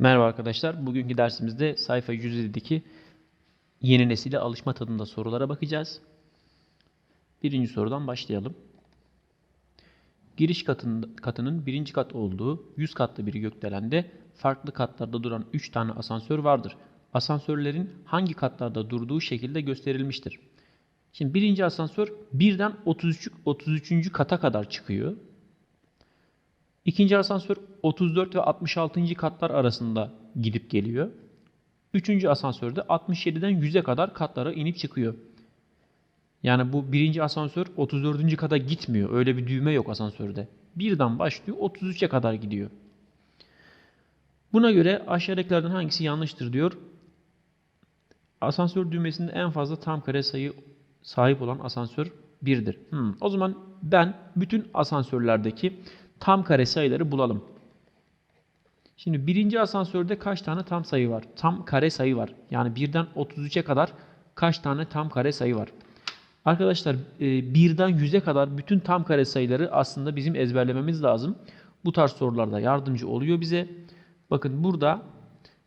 Merhaba arkadaşlar. Bugünkü dersimizde sayfa 107'deki yeni nesile alışma tadında sorulara bakacağız. Birinci sorudan başlayalım. Giriş katın, katının birinci kat olduğu 100 katlı bir gökdelende farklı katlarda duran 3 tane asansör vardır. Asansörlerin hangi katlarda durduğu şekilde gösterilmiştir. Şimdi birinci asansör birden 33. 33. kata kadar çıkıyor. İkinci asansör 34 ve 66. katlar arasında gidip geliyor. Üçüncü asansörde 67'den 100'e kadar katlara inip çıkıyor. Yani bu birinci asansör 34. kata gitmiyor. Öyle bir düğme yok asansörde. Birden başlıyor 33'e kadar gidiyor. Buna göre aşağıdakilerden hangisi yanlıştır diyor. Asansör düğmesinde en fazla tam kare sayı sahip olan asansör 1'dir. Hmm, O zaman ben bütün asansörlerdeki tam kare sayıları bulalım. Şimdi birinci asansörde kaç tane tam sayı var? Tam kare sayı var. Yani birden 33'e kadar kaç tane tam kare sayı var? Arkadaşlar e, birden 100'e kadar bütün tam kare sayıları aslında bizim ezberlememiz lazım. Bu tarz sorularda yardımcı oluyor bize. Bakın burada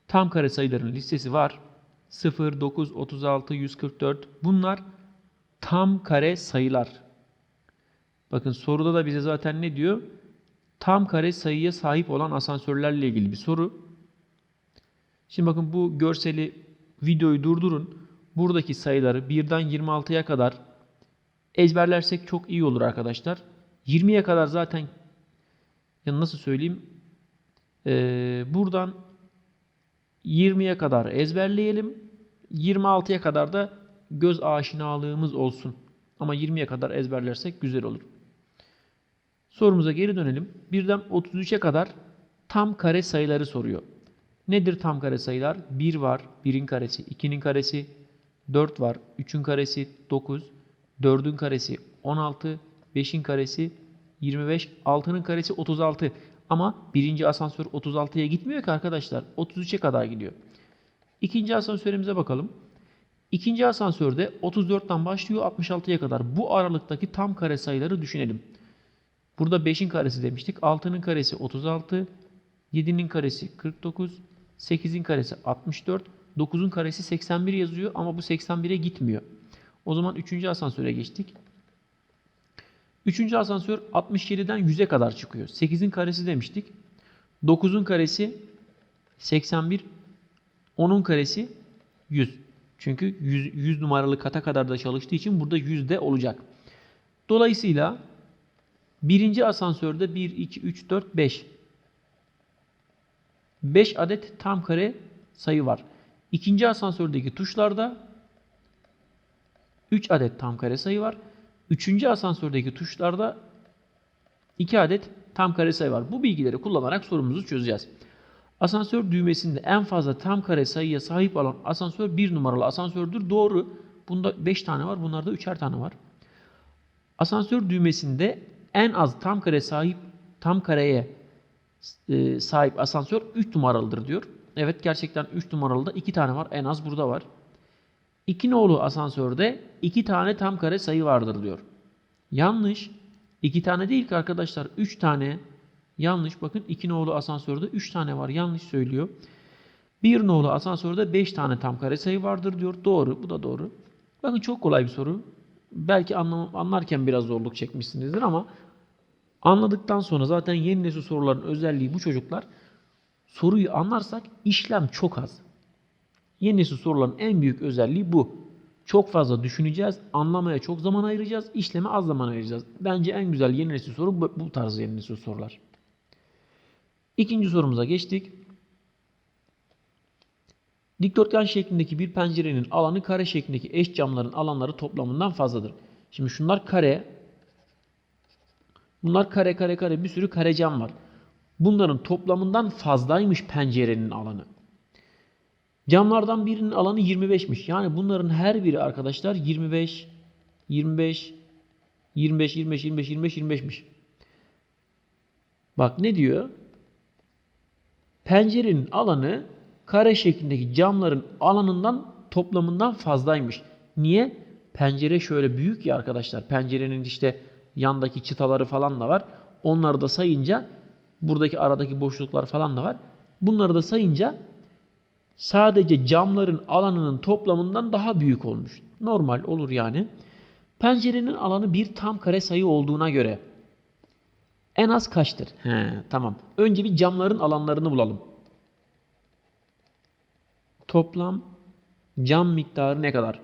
tam kare sayıların listesi var. 0, 9, 36, 144 bunlar tam kare sayılar. Bakın soruda da bize zaten ne diyor? Tam kare sayıya sahip olan asansörlerle ilgili bir soru. Şimdi bakın bu görseli videoyu durdurun. Buradaki sayıları 1'den 26'ya kadar ezberlersek çok iyi olur arkadaşlar. 20'ye kadar zaten ya nasıl söyleyeyim? Ee, buradan 20'ye kadar ezberleyelim. 26'ya kadar da göz aşinalığımız olsun. Ama 20'ye kadar ezberlersek güzel olur. Sorumuza geri dönelim. Birden 33'e kadar tam kare sayıları soruyor. Nedir tam kare sayılar? 1 var, 1'in karesi, 2'nin karesi, 4 var, 3'ün karesi 9, 4'ün karesi 16, 5'in karesi 25, 6'nın karesi 36. Ama birinci asansör 36'ya gitmiyor ki arkadaşlar. 33'e kadar gidiyor. İkinci asansörümüze bakalım. İkinci asansörde 34'ten başlıyor 66'ya kadar. Bu aralıktaki tam kare sayıları düşünelim. Burada 5'in karesi demiştik. 6'nın karesi 36, 7'nin karesi 49, 8'in karesi 64, 9'un karesi 81 yazıyor ama bu 81'e gitmiyor. O zaman 3. asansöre geçtik. 3. asansör 67'den 100'e kadar çıkıyor. 8'in karesi demiştik. 9'un karesi 81, 10'un karesi 100. Çünkü 100, 100 numaralı kata kadar da çalıştığı için burada 100 de olacak. Dolayısıyla birinci asansörde 1, 2, 3, 4, 5. 5 adet tam kare sayı var. İkinci asansördeki tuşlarda 3 adet tam kare sayı var. Üçüncü asansördeki tuşlarda 2 adet tam kare sayı var. Bu bilgileri kullanarak sorumuzu çözeceğiz. Asansör düğmesinde en fazla tam kare sayıya sahip olan asansör 1 numaralı asansördür. Doğru. Bunda 5 tane var. Bunlarda 3'er tane var. Asansör düğmesinde en az tam kare sahip tam kareye e, sahip asansör 3 numaralıdır diyor. Evet gerçekten 3 numaralı da 2 tane var. En az burada var. 2 nolu asansörde 2 tane tam kare sayı vardır diyor. Yanlış. 2 tane değil ki arkadaşlar. 3 tane yanlış. Bakın 2 nolu asansörde 3 tane var. Yanlış söylüyor. 1 nolu asansörde 5 tane tam kare sayı vardır diyor. Doğru. Bu da doğru. Bakın çok kolay bir soru. Belki anlam anlarken biraz zorluk çekmişsinizdir ama anladıktan sonra zaten yeni nesil soruların özelliği bu çocuklar soruyu anlarsak işlem çok az. Yeni nesil soruların en büyük özelliği bu. Çok fazla düşüneceğiz, anlamaya çok zaman ayıracağız, işleme az zaman ayıracağız. Bence en güzel yeni nesil soru bu, bu tarz yeni nesil sorular. İkinci sorumuza geçtik. Dikdörtgen şeklindeki bir pencerenin alanı kare şeklindeki eş camların alanları toplamından fazladır. Şimdi şunlar kare. Bunlar kare kare kare bir sürü kare cam var. Bunların toplamından fazlaymış pencerenin alanı. Camlardan birinin alanı 25'miş. Yani bunların her biri arkadaşlar 25, 25, 25, 25, 25, 25, 25'miş. Bak ne diyor? Pencerenin alanı kare şeklindeki camların alanından toplamından fazlaymış. Niye? Pencere şöyle büyük ya arkadaşlar. Pencerenin işte yandaki çıtaları falan da var. Onları da sayınca buradaki aradaki boşluklar falan da var. Bunları da sayınca sadece camların alanının toplamından daha büyük olmuş. Normal olur yani. Pencerenin alanı bir tam kare sayı olduğuna göre en az kaçtır? He, tamam. Önce bir camların alanlarını bulalım. Toplam cam miktarı ne kadar?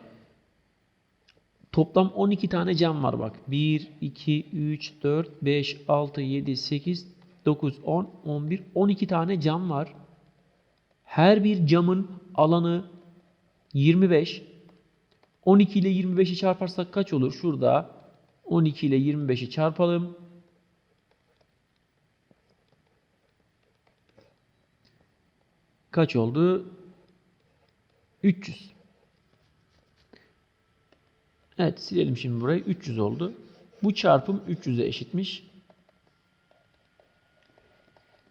Toplam 12 tane cam var bak. 1, 2, 3, 4, 5, 6, 7, 8, 9, 10, 11, 12 tane cam var. Her bir camın alanı 25. 12 ile 25'i çarparsak kaç olur? Şurada 12 ile 25'i çarpalım. Kaç oldu? 300. Evet silelim şimdi burayı. 300 oldu. Bu çarpım 300'e eşitmiş.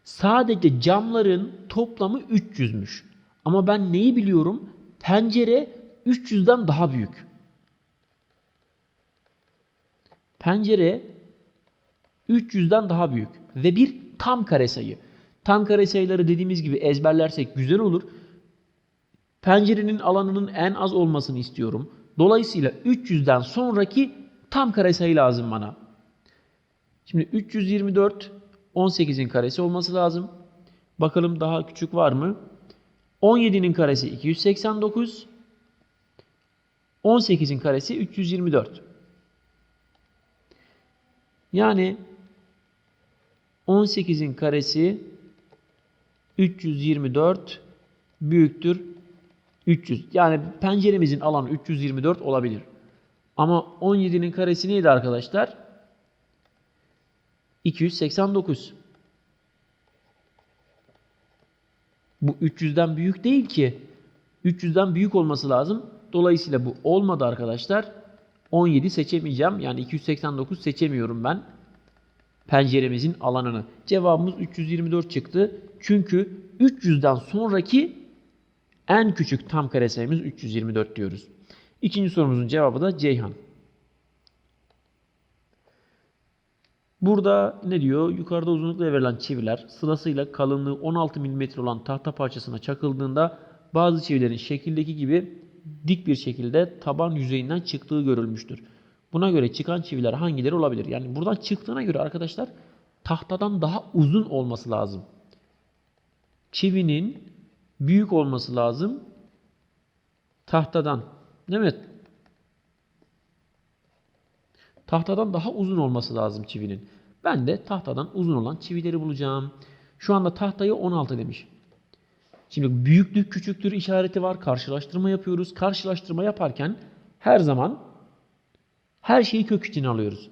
Sadece camların toplamı 300'müş. Ama ben neyi biliyorum? Pencere 300'den daha büyük. Pencere 300'den daha büyük ve bir tam kare sayı. Tam kare sayıları dediğimiz gibi ezberlersek güzel olur. Pencerenin alanının en az olmasını istiyorum. Dolayısıyla 300'den sonraki tam kare sayı lazım bana. Şimdi 324 18'in karesi olması lazım. Bakalım daha küçük var mı? 17'nin karesi 289. 18'in karesi 324. Yani 18'in karesi 324 büyüktür 300. Yani penceremizin alanı 324 olabilir. Ama 17'nin karesi neydi arkadaşlar? 289. Bu 300'den büyük değil ki. 300'den büyük olması lazım. Dolayısıyla bu olmadı arkadaşlar. 17 seçemeyeceğim. Yani 289 seçemiyorum ben. Penceremizin alanını. Cevabımız 324 çıktı. Çünkü 300'den sonraki en küçük tam kare sayımız 324 diyoruz. İkinci sorumuzun cevabı da Ceyhan. Burada ne diyor? Yukarıda uzunlukla verilen çiviler sırasıyla kalınlığı 16 mm olan tahta parçasına çakıldığında bazı çivilerin şekildeki gibi dik bir şekilde taban yüzeyinden çıktığı görülmüştür. Buna göre çıkan çiviler hangileri olabilir? Yani buradan çıktığına göre arkadaşlar tahtadan daha uzun olması lazım. Çivinin büyük olması lazım tahtadan. Değil mi? Tahtadan daha uzun olması lazım çivinin. Ben de tahtadan uzun olan çivileri bulacağım. Şu anda tahtayı 16 demiş. Şimdi büyüklük küçüktür işareti var. Karşılaştırma yapıyoruz. Karşılaştırma yaparken her zaman her şeyi kök içine alıyoruz.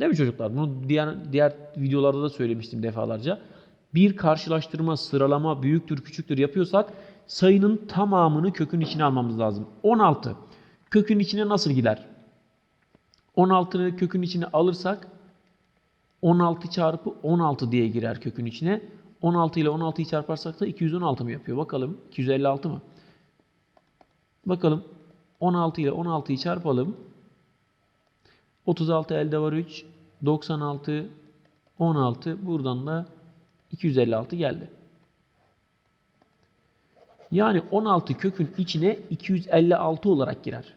Değil mi çocuklar? Bunu diğer, diğer videolarda da söylemiştim defalarca. Bir karşılaştırma, sıralama büyüktür küçüktür yapıyorsak sayının tamamını kökün içine almamız lazım. 16 kökün içine nasıl gider? 16'nı kökün içine alırsak 16 çarpı 16 diye girer kökün içine. 16 ile 16'yı çarparsak da 216 mı yapıyor? Bakalım 256 mı? Bakalım 16 ile 16'yı çarpalım. 36 elde var 3. 96 16 buradan da 256 geldi. Yani 16 kökün içine 256 olarak girer.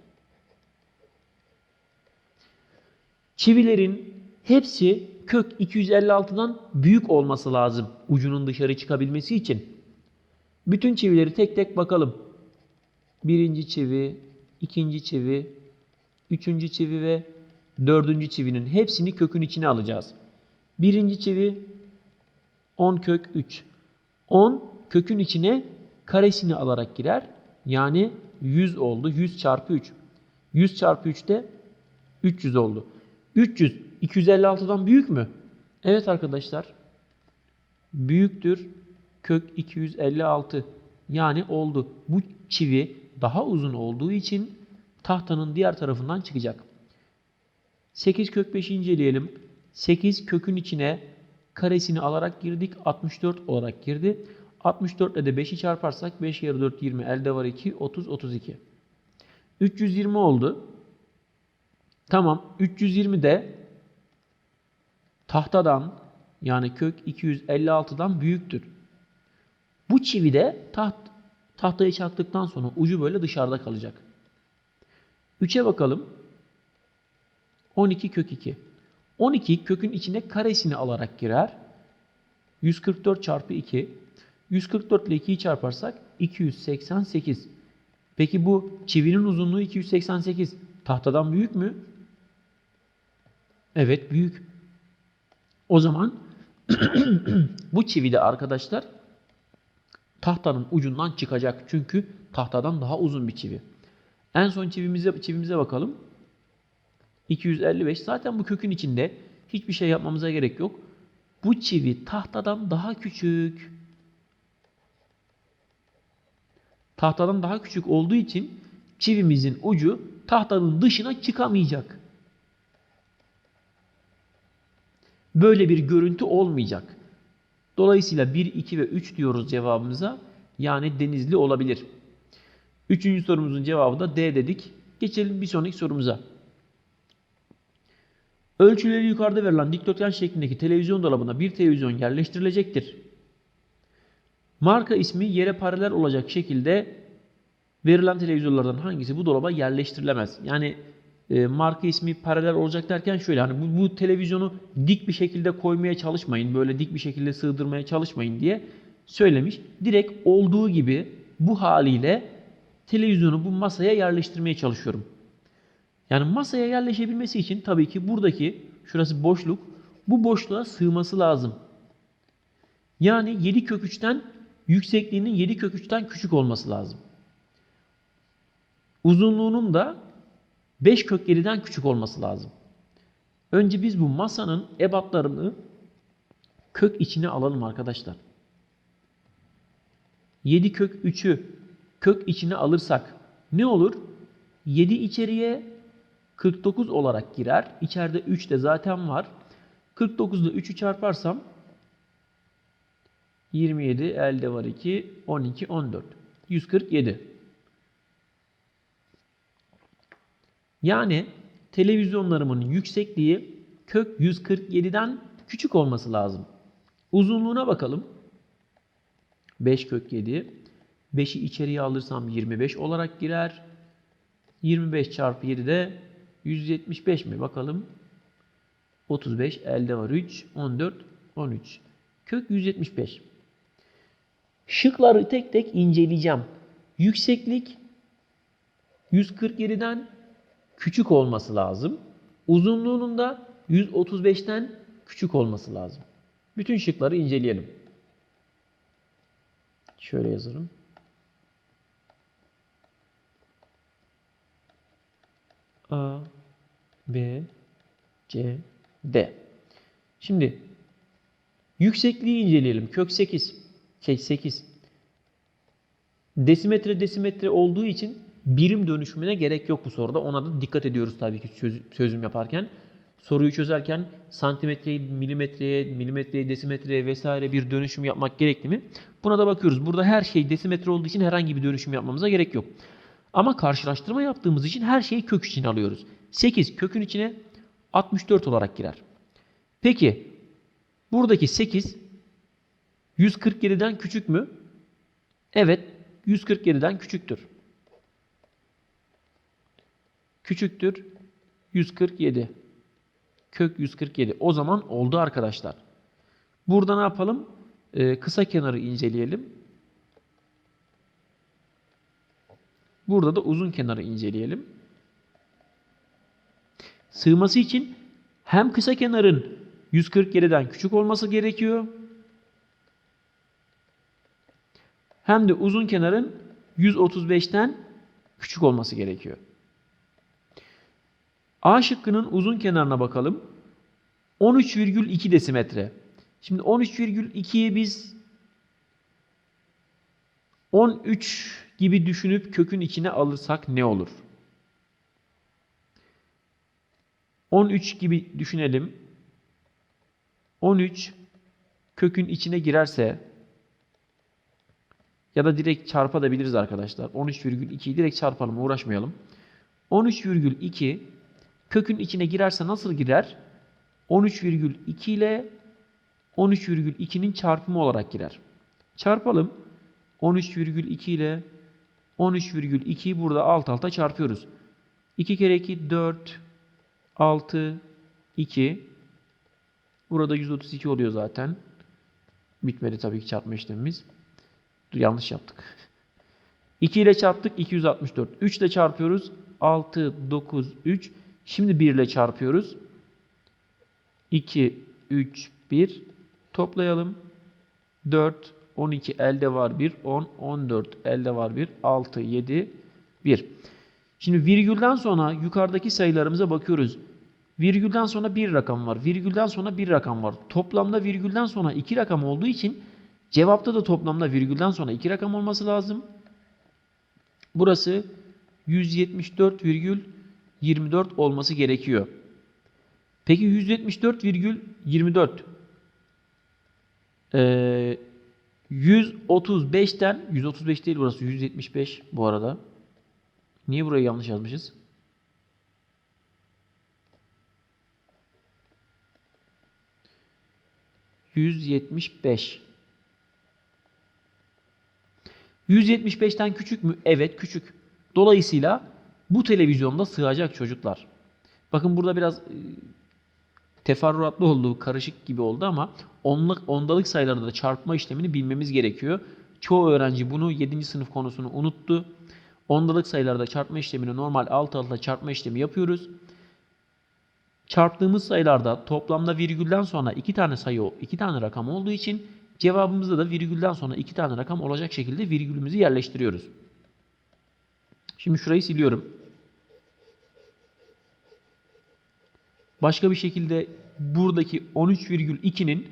Çivilerin hepsi kök 256'dan büyük olması lazım ucunun dışarı çıkabilmesi için. Bütün çivileri tek tek bakalım. Birinci çivi, ikinci çivi, üçüncü çivi ve dördüncü çivinin hepsini kökün içine alacağız. Birinci çivi 10 kök 3. 10 kökün içine karesini alarak girer. Yani 100 oldu. 100 çarpı 3. 100 çarpı 3 de 300 oldu. 300 256'dan büyük mü? Evet arkadaşlar. Büyüktür. Kök 256. Yani oldu. Bu çivi daha uzun olduğu için tahtanın diğer tarafından çıkacak. 8 kök 5'i inceleyelim. 8 kökün içine karesini alarak girdik. 64 olarak girdi. 64 ile de 5'i çarparsak 5 yarı 4 20 elde var 2 30 32. 320 oldu. Tamam 320 de tahtadan yani kök 256'dan büyüktür. Bu çivi de taht, tahtayı çaktıktan sonra ucu böyle dışarıda kalacak. 3'e bakalım. 12 kök 2. 12 kökün içine karesini alarak girer. 144 çarpı 2. 144 ile 2'yi çarparsak 288. Peki bu çivinin uzunluğu 288. Tahtadan büyük mü? Evet büyük. O zaman bu çivi de arkadaşlar tahtanın ucundan çıkacak. Çünkü tahtadan daha uzun bir çivi. En son çivimize, çivimize bakalım. 255. Zaten bu kökün içinde hiçbir şey yapmamıza gerek yok. Bu çivi tahtadan daha küçük. Tahtadan daha küçük olduğu için çivimizin ucu tahtanın dışına çıkamayacak. Böyle bir görüntü olmayacak. Dolayısıyla 1, 2 ve 3 diyoruz cevabımıza. Yani denizli olabilir. Üçüncü sorumuzun cevabı da D dedik. Geçelim bir sonraki sorumuza. Ölçüleri yukarıda verilen dikdörtgen şeklindeki televizyon dolabına bir televizyon yerleştirilecektir. Marka ismi yere paralel olacak şekilde verilen televizyonlardan hangisi bu dolaba yerleştirilemez? Yani e, marka ismi paralel olacak derken şöyle hani bu, bu televizyonu dik bir şekilde koymaya çalışmayın, böyle dik bir şekilde sığdırmaya çalışmayın diye söylemiş. Direkt olduğu gibi bu haliyle televizyonu bu masaya yerleştirmeye çalışıyorum. Yani masaya yerleşebilmesi için tabii ki buradaki şurası boşluk bu boşluğa sığması lazım. Yani 7 kök 3'ten yüksekliğinin 7 kök 3'ten küçük olması lazım. Uzunluğunun da 5 kök 7'den küçük olması lazım. Önce biz bu masanın ebatlarını kök içine alalım arkadaşlar. 7 kök 3'ü kök içine alırsak ne olur? 7 içeriye 49 olarak girer. İçeride 3 de zaten var. 49 ile 3'ü çarparsam 27 elde var 2 12 14 147. Yani televizyonlarımın yüksekliği kök 147'den küçük olması lazım. Uzunluğuna bakalım. 5 kök 7. 5'i içeriye alırsam 25 olarak girer. 25 çarpı 7 de 175 mi? Bakalım. 35 elde var 3. 14 13. Kök 175. Şıkları tek tek inceleyeceğim. Yükseklik 147'den küçük olması lazım. Uzunluğunun da 135'ten küçük olması lazım. Bütün şıkları inceleyelim. Şöyle yazarım. A, B, C, D. Şimdi yüksekliği inceleyelim. Kök 8. Şey 8. Desimetre desimetre olduğu için birim dönüşümüne gerek yok bu soruda. Ona da dikkat ediyoruz tabii ki çözüm yaparken. Soruyu çözerken santimetreyi milimetreye, milimetreyi desimetreye vesaire bir dönüşüm yapmak gerekli mi? Buna da bakıyoruz. Burada her şey desimetre olduğu için herhangi bir dönüşüm yapmamıza gerek yok. Ama karşılaştırma yaptığımız için her şeyi kök içine alıyoruz. 8 kökün içine 64 olarak girer. Peki buradaki 8 147'den küçük mü? Evet 147'den küçüktür. Küçüktür 147. Kök 147. O zaman oldu arkadaşlar. Burada ne yapalım? Ee, kısa kenarı inceleyelim. Burada da uzun kenarı inceleyelim. Sığması için hem kısa kenarın 147'den küçük olması gerekiyor. Hem de uzun kenarın 135'ten küçük olması gerekiyor. A şıkkının uzun kenarına bakalım. 13,2 desimetre. Şimdi 13,2'yi biz 13 gibi düşünüp kökün içine alırsak ne olur? 13 gibi düşünelim. 13 kökün içine girerse ya da direkt çarpabiliriz arkadaşlar. 13,2'yi direkt çarpalım uğraşmayalım. 13,2 kökün içine girerse nasıl girer? 13,2 ile 13,2'nin çarpımı olarak girer. Çarpalım. 13,2 ile 13,2'yi burada alt alta çarpıyoruz. 2 kere 2 4 6 2 Burada 132 oluyor zaten. Bitmedi tabii ki çarpma işlemimiz. Dur, yanlış yaptık. 2 ile çarptık 264. 3 ile çarpıyoruz. 6 9 3. Şimdi 1 ile çarpıyoruz. 2 3 1 toplayalım. 4 12 elde var 1 10 14 elde var 1 6 7 1. Şimdi virgülden sonra yukarıdaki sayılarımıza bakıyoruz. Virgülden sonra bir rakam var. Virgülden sonra bir rakam var. Toplamda virgülden sonra iki rakam olduğu için cevapta da toplamda virgülden sonra iki rakam olması lazım. Burası 174,24 olması gerekiyor. Peki 174,24 ee, 135'ten 135 değil burası 175 bu arada. Niye burayı yanlış yazmışız? Yüz yetmiş beş. 175'ten küçük mü? Evet küçük. Dolayısıyla bu televizyonda sığacak çocuklar. Bakın burada biraz e, teferruatlı oldu, karışık gibi oldu ama onluk, ondalık sayılarda da çarpma işlemini bilmemiz gerekiyor. Çoğu öğrenci bunu 7. sınıf konusunu unuttu. Ondalık sayılarda çarpma işlemini normal alt alta çarpma işlemi yapıyoruz. Çarptığımız sayılarda toplamda virgülden sonra iki tane sayı, iki tane rakam olduğu için cevabımızda da virgülden sonra iki tane rakam olacak şekilde virgülümüzü yerleştiriyoruz. Şimdi şurayı siliyorum. Başka bir şekilde buradaki 13,2'nin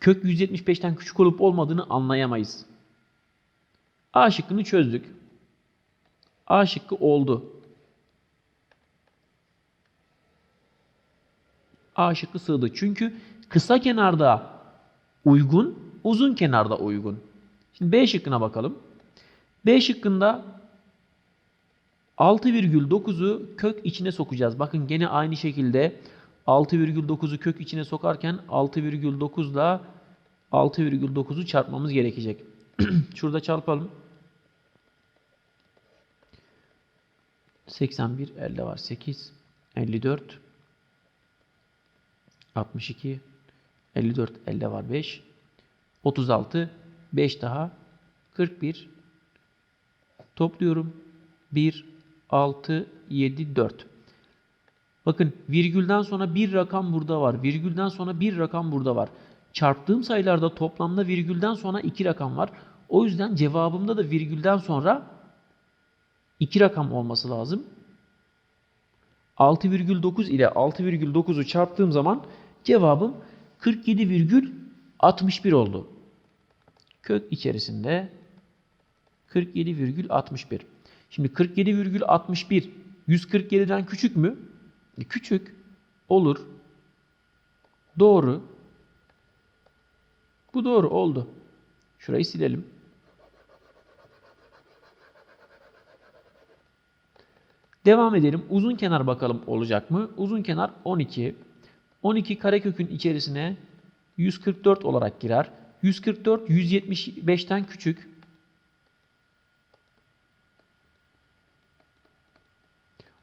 kök 175'ten küçük olup olmadığını anlayamayız. A şıkkını çözdük. A şıkkı oldu. A şıkkı sığdı. Çünkü kısa kenarda uygun, uzun kenarda uygun. Şimdi B şıkkına bakalım. B şıkkında 6,9'u kök içine sokacağız. Bakın gene aynı şekilde 6,9'u kök içine sokarken 6,9 ile 6,9'u çarpmamız gerekecek. Şurada çarpalım. 81 elde var 8 54 62 54 elde var 5 36 5 daha 41 topluyorum 1 6 7 4 Bakın virgülden sonra bir rakam burada var. Virgülden sonra bir rakam burada var. Çarptığım sayılarda toplamda virgülden sonra iki rakam var. O yüzden cevabımda da virgülden sonra iki rakam olması lazım. 6,9 ile 6,9'u çarptığım zaman cevabım 47,61 oldu. Kök içerisinde 47,61. Şimdi 47,61 147'den küçük mü? E, küçük. Olur. Doğru. Bu doğru oldu. Şurayı silelim. Devam edelim. Uzun kenar bakalım olacak mı? Uzun kenar 12. 12 karekökün içerisine 144 olarak girer. 144 175'ten küçük.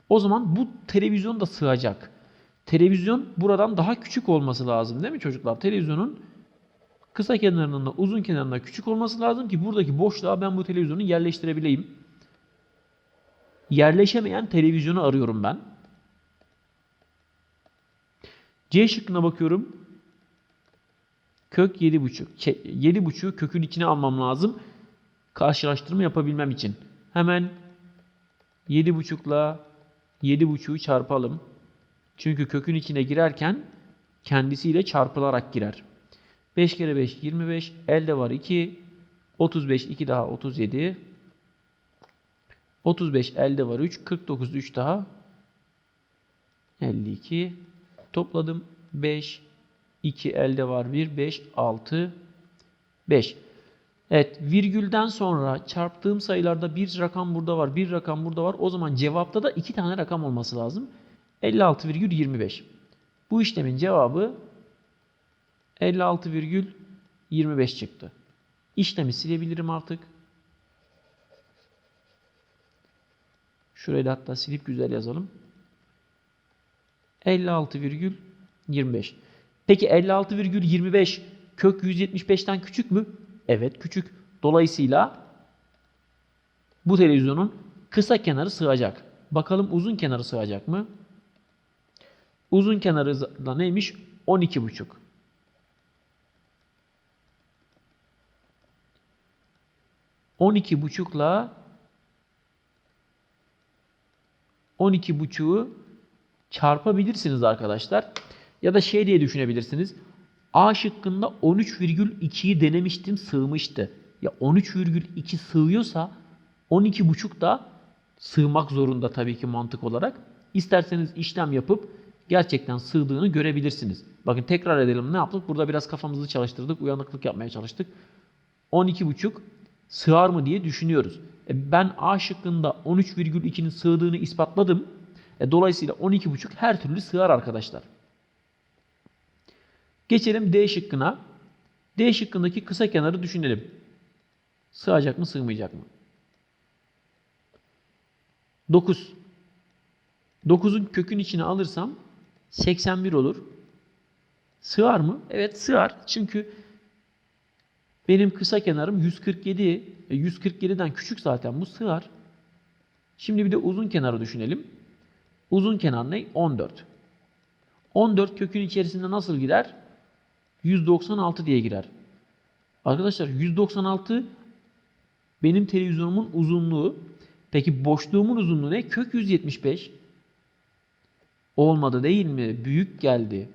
O zaman bu televizyon da sığacak. Televizyon buradan daha küçük olması lazım değil mi çocuklar? Televizyonun kısa kenarının da uzun kenarında küçük olması lazım ki buradaki boşluğa ben bu televizyonu yerleştirebileyim. Yerleşemeyen televizyonu arıyorum ben. C şıkkına bakıyorum. Kök 7,5. 7,5'u kökün içine almam lazım. Karşılaştırma yapabilmem için. Hemen 7,5 ile 7,5'u çarpalım. Çünkü kökün içine girerken kendisiyle çarpılarak girer. 5 kere 5 25. Elde var 2. 35 2 daha 37. 35 elde var 3. 49 3 daha 52. Topladım 5. 2 elde var 1. 5 6 5. Evet virgülden sonra çarptığım sayılarda bir rakam burada var, bir rakam burada var. O zaman cevapta da iki tane rakam olması lazım. 56,25. Bu işlemin cevabı 56,25 çıktı. İşlemi silebilirim artık. Şurayı da hatta silip güzel yazalım. 56,25. Peki 56,25 kök 175'ten küçük mü? Evet küçük. Dolayısıyla bu televizyonun kısa kenarı sığacak. Bakalım uzun kenarı sığacak mı? Uzun kenarı da neymiş? 12,5. On iki buçukla çarpabilirsiniz arkadaşlar. Ya da şey diye düşünebilirsiniz. A şıkkında 13,2'yi denemiştim sığmıştı. Ya 13,2 sığıyorsa 12,5 da sığmak zorunda tabii ki mantık olarak. İsterseniz işlem yapıp gerçekten sığdığını görebilirsiniz. Bakın tekrar edelim ne yaptık? Burada biraz kafamızı çalıştırdık. Uyanıklık yapmaya çalıştık. 12,5 sığar mı diye düşünüyoruz. E ben A şıkkında 13,2'nin sığdığını ispatladım. E dolayısıyla 12,5 her türlü sığar arkadaşlar. Geçelim D şıkkına. D şıkkındaki kısa kenarı düşünelim. Sığacak mı sığmayacak mı? 9. 9'un kökün içine alırsam 81 olur. Sığar mı? Evet sığar. Çünkü benim kısa kenarım 147. E, 147'den küçük zaten bu sığar. Şimdi bir de uzun kenarı düşünelim. Uzun kenar ne? 14. 14 kökün içerisinde nasıl girer? 196 diye girer. Arkadaşlar 196 benim televizyonumun uzunluğu. Peki boşluğumun uzunluğu ne? Kök 175. Olmadı değil mi? Büyük geldi.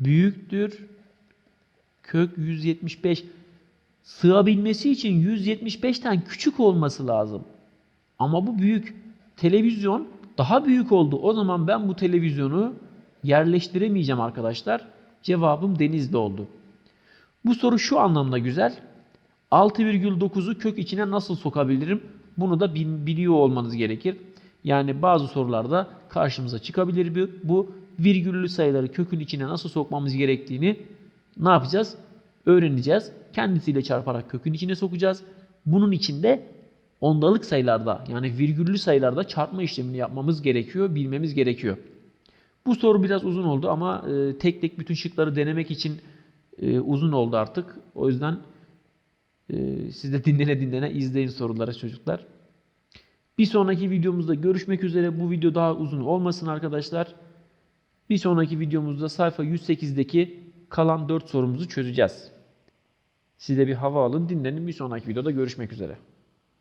Büyüktür. Kök 175. Sığabilmesi için 175'ten küçük olması lazım. Ama bu büyük. Televizyon daha büyük oldu. O zaman ben bu televizyonu yerleştiremeyeceğim arkadaşlar. Cevabım denizde oldu. Bu soru şu anlamda güzel. 6,9'u kök içine nasıl sokabilirim? Bunu da biliyor olmanız gerekir. Yani bazı sorularda karşımıza çıkabilir bu. Virgüllü sayıları kökün içine nasıl sokmamız gerektiğini ne yapacağız? Öğreneceğiz. Kendisiyle çarparak kökün içine sokacağız. Bunun içinde ondalık sayılarda yani virgüllü sayılarda çarpma işlemini yapmamız gerekiyor, bilmemiz gerekiyor. Bu soru biraz uzun oldu ama e, tek tek bütün şıkları denemek için e, uzun oldu artık. O yüzden e, siz de dinlene dinlene izleyin soruları çocuklar. Bir sonraki videomuzda görüşmek üzere. Bu video daha uzun olmasın arkadaşlar. Bir sonraki videomuzda sayfa 108'deki kalan 4 sorumuzu çözeceğiz. Siz de bir hava alın, dinlenin. Bir sonraki videoda görüşmek üzere.